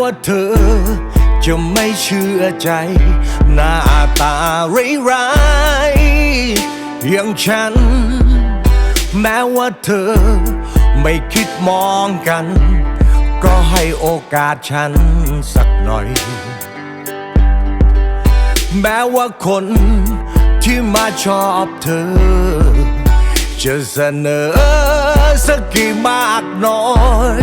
ว่าเธอ จะไม่เชื่อใจ หน้าตาร้ายๆอย่างฉัน แม้ว่าเธอ ไม่คิดมองกัน ก็ให้โอกาสฉันสักหน่อย แม้ว่าคนที่มาชอบเธอ จะเสนอสักกี่มากน้อย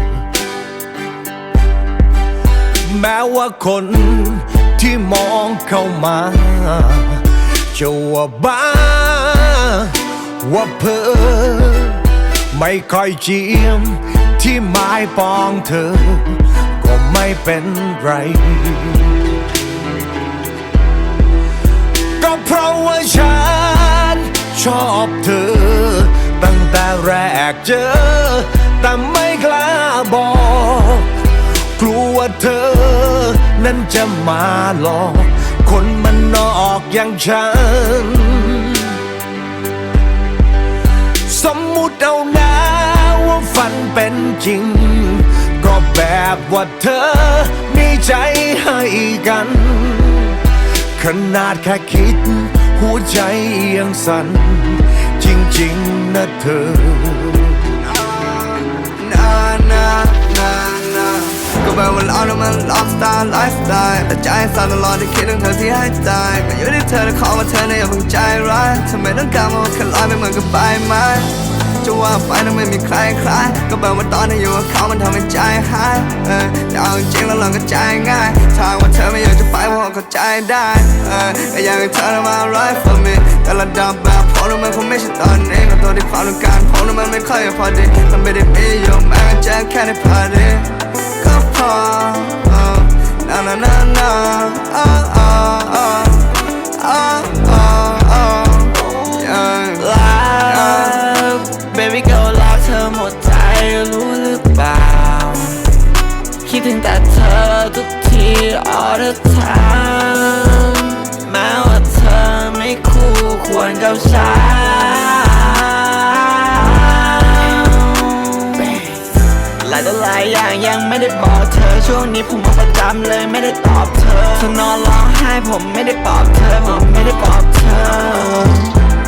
แม้ว่าคนที่มองเข้ามาจะว่าบ้า ว่าเพอไม่ค่อยเจียม ที่ไม้ปองเธอ ก็ไม่เป็นไร ก็เพราะว่าฉันชอบเธอ ตั้งแต่แรกเจอแต่ไม่ กลัวว่าเธอ นั้นจะมาหลอก คนมันนอกอย่างฉัน สมมุติเอานะว่าฝันเป็นจริง ก็แบบว่าเธอมีใจให้กัน ขนาดแค่คิด หัวใจยังสั่นจริง ๆ นะเธอ ก็แบบว่าเรานั้นมันล็อกสไตล์ไลฟ์สไตล์แต่ใจสั่นตลอดที่คิดถึงเธอที่ให้ตายก็อยู่ที่เธอและขอมาเธอในอย่าเพิ่งใจร้ายทำไมต้องการมาว่าแค่ลอยไปเหมือนกับใบไม้จะว่าไปนั้นไม่มีใครคล้ายก็แบบว่าตอนที่อยู่กับเขามันทำให้ใจหายเออแต่เอาจริงแล้วเราก็ใจง่ายทางว่าเธอไม่อยากจะไปเพราะว่าเข้าใจได้เออแต่อยากให้เธอมา right for me แต่ระดับแบบผมนั้นมันคงไม่ใช่ตอนนี้กับตัวที่ความต้องการผมนั้นมันไม่ค่อยพอดีมันไม่ได้มีอยู่แม้จะแค่ในพาร์ตี้ all the time แม้ว่าเธอไม่คู่ควรกับฉันหลายต่อหลายอย่างยังไม่ได้บอกเธอ ช่วงนี้ผมมาประจำเลยไม่ได้ตอบเธอเธอนอนร้องไห้ผมไม่ได้ปลอบเธอ ผมไม่ได้ปลอบเธอ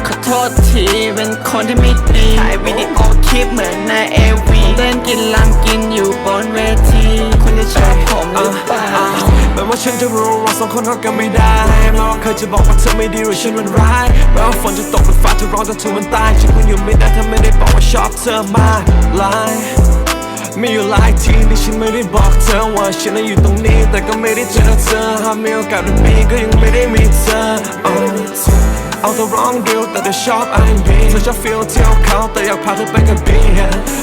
ขอโทษทีเป็นคนที่ไม่ดีถ่ายวิดีโอคลิปเหมือนในเอวีเต้นกินลำกินอยู่บนเวที คุณจะชอบผมหรือเปล่า ว่าฉันจะรู้ว่าสองคนรักกันไม่ได้แม้ว่าเคยจะบอกว่าเธอไม่ดีหรือฉันมันร้ายแม้ว่าฝนจะตกหรือฟ้าจะร้องจนถึงมันตายฉันคงอยู่ไม่ได้ถ้าไม่ได้บอกว่าชอบเธอมากลายมีอยู่หลายทีที่ฉันไม่ได้บอกเธอว่าฉันอยู่ตรงนี้ แต่ก็ไม่ได้เจอเธอหากมีโอกาสได้มีก็ยังไม่ได้มีเธอ Oh เอาแต่ร้องดิวแต่เธอชอบ R&B เธอชอบ feel เที่ยวเขาแต่อยากพาเธอไปกับพี่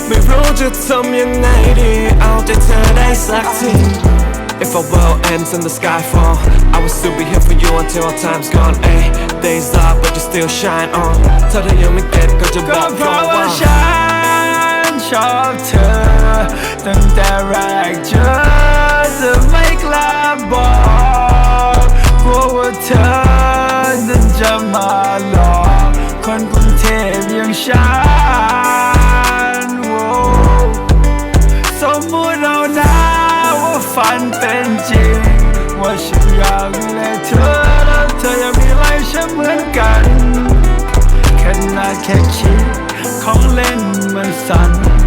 ไม่รู้จะทำยังไงดี เอาใจเธอได้สักที If our world ends and the sky fall I will still be here for you until our time's gone Ay, days up but you still shine on ถ้าเธอยังไม่เก็ตก็จะบ ก็ อก เพ เพราะ ราะว่า ว่า ฉันชอบเธอ ตั้งแต่แรกเจอแต่ไม่กล้าบอก ว่าฝันเป็นจริง ว่าฉันอยากแลเธอแล้วเธออยากมีอะไรฉันเหมือนกัน แค่นาดแค่คิดของเล่นมันสั่น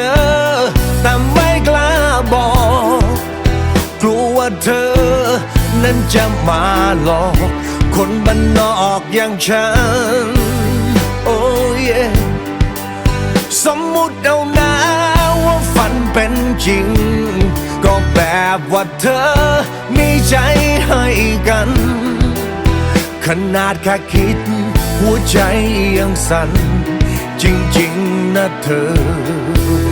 อ แต่ไม่กล้าบอก กลัวว่าเธอ นั้นจะมาหลอก คนบ้านนอกอย่างฉัน โอ้ยสมมุติเอานะว่าฝันเป็นจริง ก็แบบว่าเธอมีใจให้กัน ขนาดแค่คิด หัวใจยังสั่น จริงๆนะเธอ